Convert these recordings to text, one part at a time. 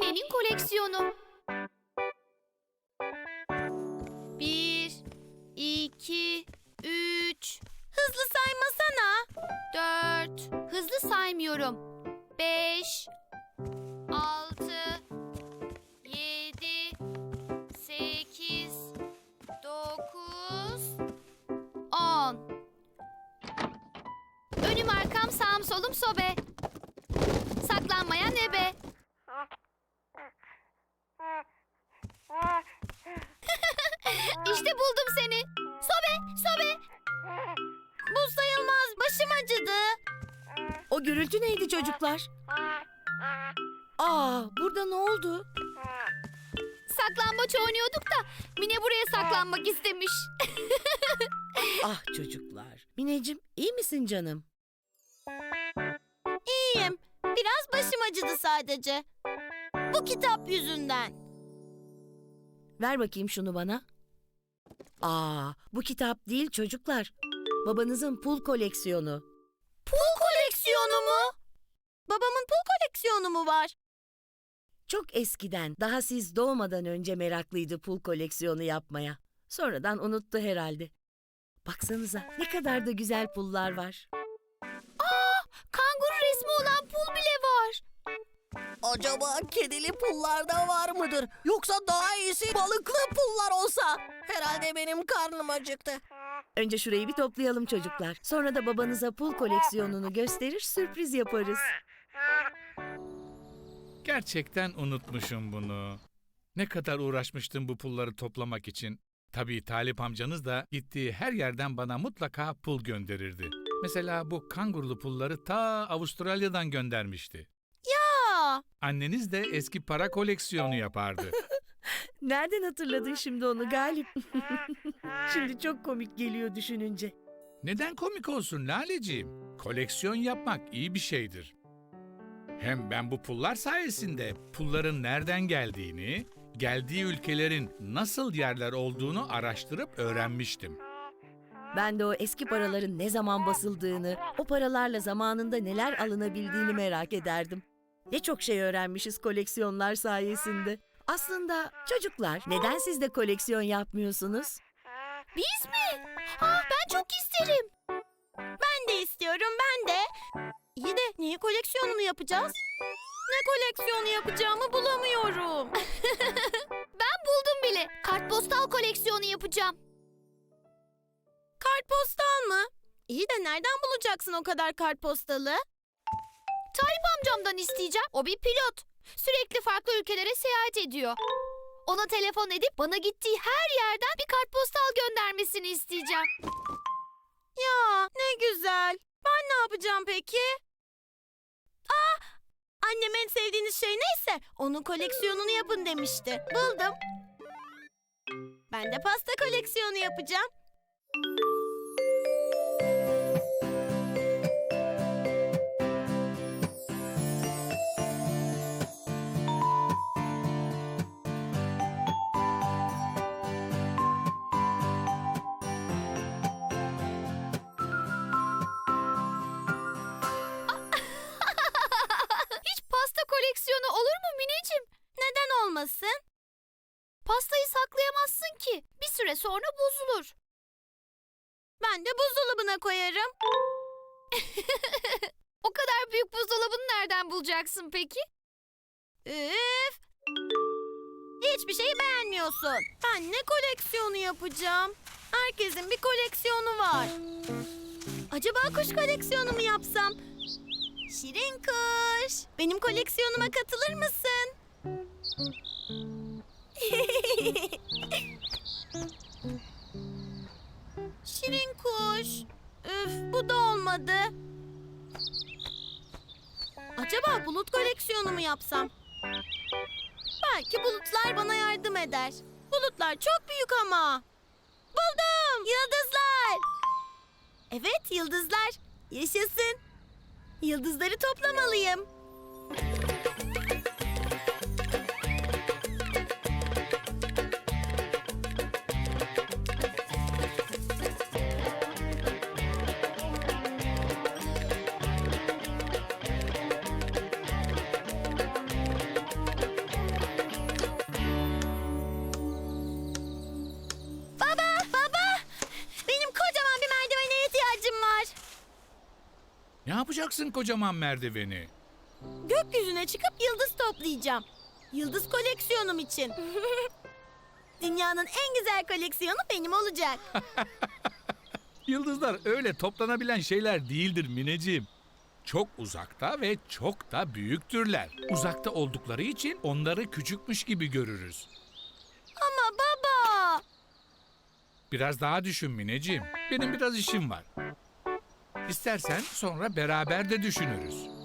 Mine'nin koleksiyonu. Bir, iki, üç. Hızlı saymasana. Dört. Hızlı saymıyorum. Beş, altı, yedi, sekiz, dokuz, on. Önüm arkam sağım solum sobe. Saklanmayan ebe. O gürültü neydi çocuklar? Aa, burada ne oldu? Saklambaç oynuyorduk da Mine buraya saklanmak istemiş. Ah çocuklar. Mineciğim, iyi misin canım? İyiyim. Biraz başım acıdı sadece. Bu kitap yüzünden. Ver bakayım şunu bana. Aa, bu kitap değil çocuklar. Babanızın pul koleksiyonu. Koleksiyonu mu? Babamın pul koleksiyonu mu var? Çok eskiden, daha siz doğmadan önce meraklıydı pul koleksiyonu yapmaya. Sonradan unuttu herhalde. Baksanıza ne kadar da güzel pullar var. Kanguru resmi olan pul bile var. Acaba kedili pullar da var mıdır? Yoksa daha iyisi balıklı pullar olsa? Herhalde benim karnım acıktı. Önce şurayı bir toplayalım çocuklar. Sonra da babanıza pul koleksiyonunu gösterir, sürpriz yaparız. Gerçekten unutmuşum bunu. Ne kadar uğraşmıştım bu pulları toplamak için. Tabii Talip amcanız da gittiği her yerden bana mutlaka pul gönderirdi. Mesela bu kangurlu pulları ta Avustralya'dan göndermişti. Aa, Anneniz de eski para koleksiyonu yapardı. Nereden hatırladın şimdi onu Galip? şimdi çok komik geliyor düşününce. Neden komik olsun Laleciğim? Koleksiyon yapmak iyi bir şeydir. Hem ben bu pullar sayesinde pulların nereden geldiğini, geldiği ülkelerin nasıl yerler olduğunu araştırıp öğrenmiştim. Ben de o eski paraların ne zaman basıldığını, o paralarla zamanında neler alınabildiğini merak ederdim. Ne çok şey öğrenmişiz koleksiyonlar sayesinde. Aslında çocuklar neden siz de koleksiyon yapmıyorsunuz? Biz mi? Aa, ben çok isterim. ben de istiyorum ben de. İyi de neyi koleksiyonunu yapacağız? Ne koleksiyonu yapacağımı bulamıyorum. Ben buldum bile. Kartpostal koleksiyonu yapacağım. Kartpostal mı? İyi de nereden bulacaksın o kadar kartpostalı? Talip amcamdan isteyeceğim. O bir pilot. Sürekli farklı ülkelere seyahat ediyor. Ona telefon edip bana gittiği her yerden bir kartpostal göndermesini isteyeceğim. Ya ne güzel. Ben ne yapacağım peki? Aa, annem en sevdiğiniz şey neyse onun koleksiyonunu yapın demişti. Buldum. Ben de pasta koleksiyonu yapacağım. Süre sonra bozulur. Ben de buzdolabına koyarım. O kadar büyük buzdolabını nereden bulacaksın peki? Üf! Hiçbir şeyi beğenmiyorsun. Ben ne koleksiyonu yapacağım? Herkesin bir koleksiyonu var. Acaba kuş koleksiyonu mu yapsam? Şirin kuş, benim koleksiyonuma katılır mısın? Şirin kuş. Üf, bu da olmadı. Acaba bulut koleksiyonu mu yapsam? Belki bulutlar bana yardım eder. Bulutlar çok büyük ama. Buldum! Yıldızlar! Evet, yıldızlar. Yaşasın. Yıldızları toplamalıyım. Yapacaksın kocaman merdiveni? Gökyüzüne çıkıp yıldız toplayacağım. Yıldız koleksiyonum için. Dünyanın en güzel koleksiyonu benim olacak. Yıldızlar öyle toplanabilen şeyler değildir Mineciğim. Çok uzakta ve çok da büyüktürler. Uzakta oldukları için onları küçükmüş gibi görürüz. Ama baba. Biraz daha düşün Mineciğim. Benim biraz işim var. İstersen sonra beraber de düşünürüz.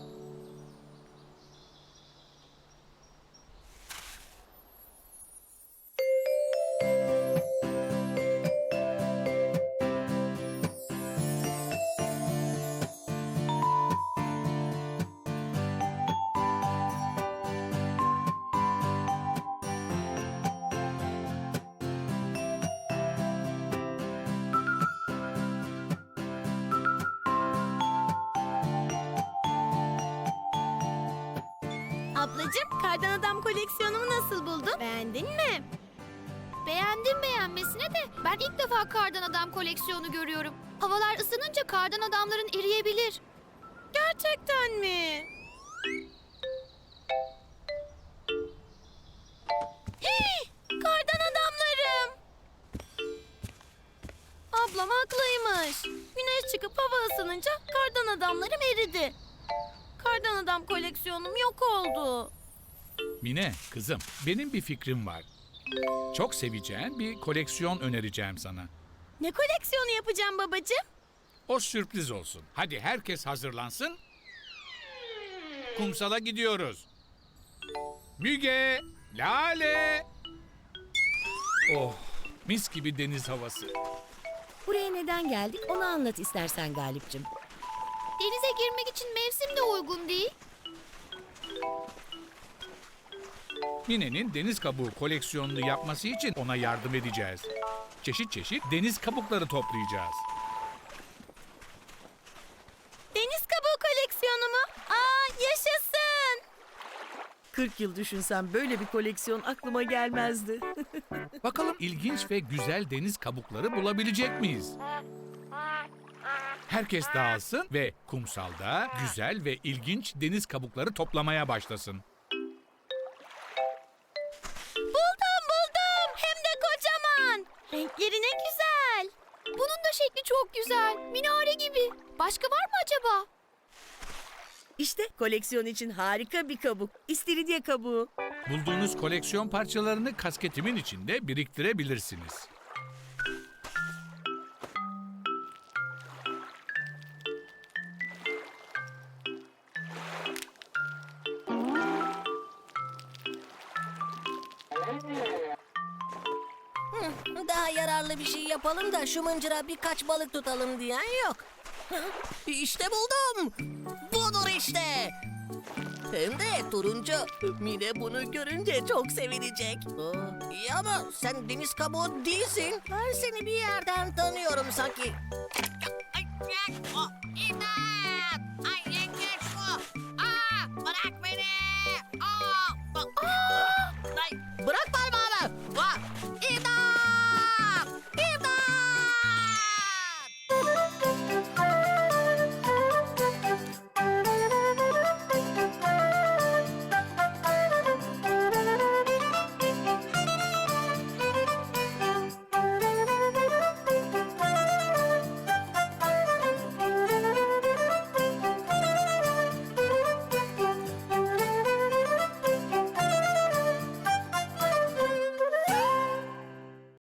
Ablacığım kardan adam koleksiyonumu nasıl buldun? Beğendin mi? Beğendim beğenmesine de ben ilk defa kardan adam koleksiyonu görüyorum. Havalar ısınınca kardan adamların eriyebilir. Gerçekten mi? Hey! Kardan adamlarım! Ablam haklıymış. Güneş çıkıp hava ısınınca kardan adamlarım eridi. Kardan adam koleksiyonum yok oldu. Mine, kızım, benim bir fikrim var. Çok seveceğin bir koleksiyon önereceğim sana. Ne koleksiyonu yapacağım babacığım? O sürpriz olsun. Hadi herkes hazırlansın. Kumsala gidiyoruz. Müge, Lale. Oh, mis gibi deniz havası. Buraya neden geldik onu anlat istersen Galip'cim. Denize girmek için mevsim de uygun değil. Mine'nin deniz kabuğu koleksiyonunu yapması için ona yardım edeceğiz. Çeşit çeşit deniz kabukları toplayacağız. Deniz kabuğu koleksiyonu mu? Aa yaşasın! 40 yıl düşünsem böyle bir koleksiyon aklıma gelmezdi. Bakalım ilginç ve güzel deniz kabukları bulabilecek miyiz? Herkes dağılsın ve kumsalda güzel ve ilginç deniz kabukları toplamaya başlasın. Buldum buldum! Hem de kocaman! Renkleri ne güzel! Bunun da şekli çok güzel. Minare gibi. Başka var mı acaba? işte koleksiyon için harika bir kabuk. İstiridye kabuğu. Bulduğunuz koleksiyon parçalarını kasketimin içinde biriktirebilirsiniz. Daha yararlı bir şey yapalım da şu mıncıra birkaç balık tutalım diyen yok. İşte buldum. Budur işte. Hem de turuncu. Mine bunu görünce çok sevinecek. Aa, iyi ama sen deniz kabuğu değilsin. Ben seni bir yerden tanıyorum sanki. Ay, ay, o, imdat! Ay,